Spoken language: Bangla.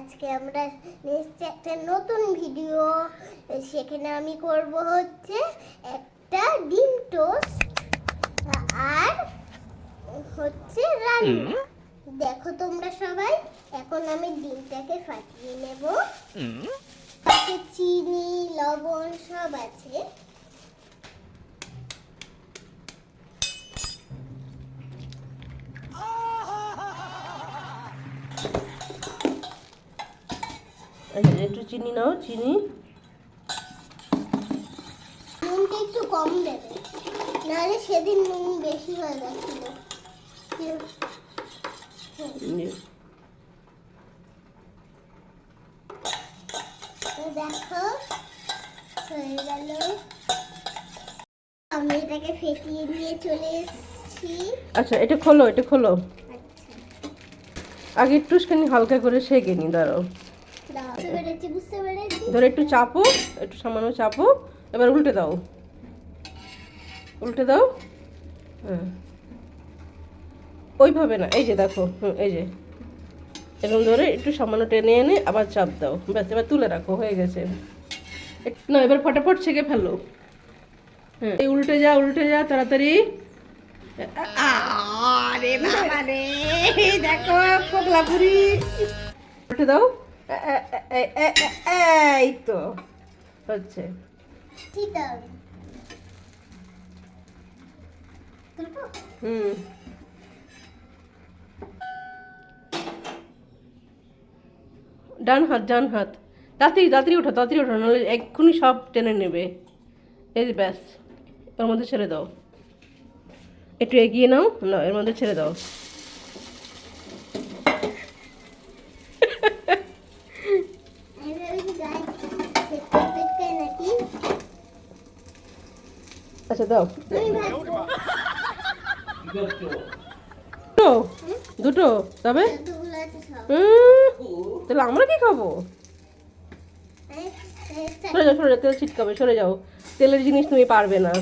আজকে আমরা এসেছি একটা নতুন ভিডিও সেখানে আমি করব হচ্ছে একটা ডিম টোস্ট আর হচ্ছে রান্না। দেখো তোমরা সবাই এখন আমি ডিমটাকে ফাটিয়ে নেব। তাতে চিনি লবণ সব আছে। আচ্ছা একটু চিনি নাও চিনি। নুনটা একটু কম দেবে। নাহলে সেদিন নুন বেশি হয়ে গেছিল দেখো হয়ে গেল। আমি এটাকে ফেটিয়ে নিয়ে চলে এসেছি। আচ্ছা এটা খোলো এটা খোলো। আচ্ছা। আগে একটুখানি হালকা করে সেকে নি দাঁড়াও। ধরে একটু চাপো একটু সামান্য চাপো। এবার উল্টে দাও। উল্টে দাও। হ্যাঁ। ওইভাবে না এই যে দেখো হুম এই যে। এরকম ধরে একটু সামান্য টেনে এনে আবার চাপ দাও। ব্যাস এবার তুলে রাখো হয়ে গেছে। না এবার ফটাফট ছেঁকে ফেলো। হ্যাঁ এই উল্টে যা উল্টে যা তাড়াতাড়ি। আরে বাবা রে দেখো পগলাপুরি উল্টে দাও। এই তো হচ্ছে? হুম। ডান হাত ডান হাত। তাড়াতাড়ি তাড়াতাড়ি ওঠো তাড়াতাড়ি ওঠো নাহলে এক্ষুনি সব টেনে নেবে। এই যে ব্যাস এর মধ্যে ছেড়ে দাও। একটু এগিয়ে নাও না এর মধ্যে ছেড়ে দাও। আচ্ছা দাও দুটো দুটো তবে তাহলে আমরা কি খাব সরে যাও সরে যাও তেল ছিটকাবে সরে যাও তেলের জিনিস তুমি পারবে না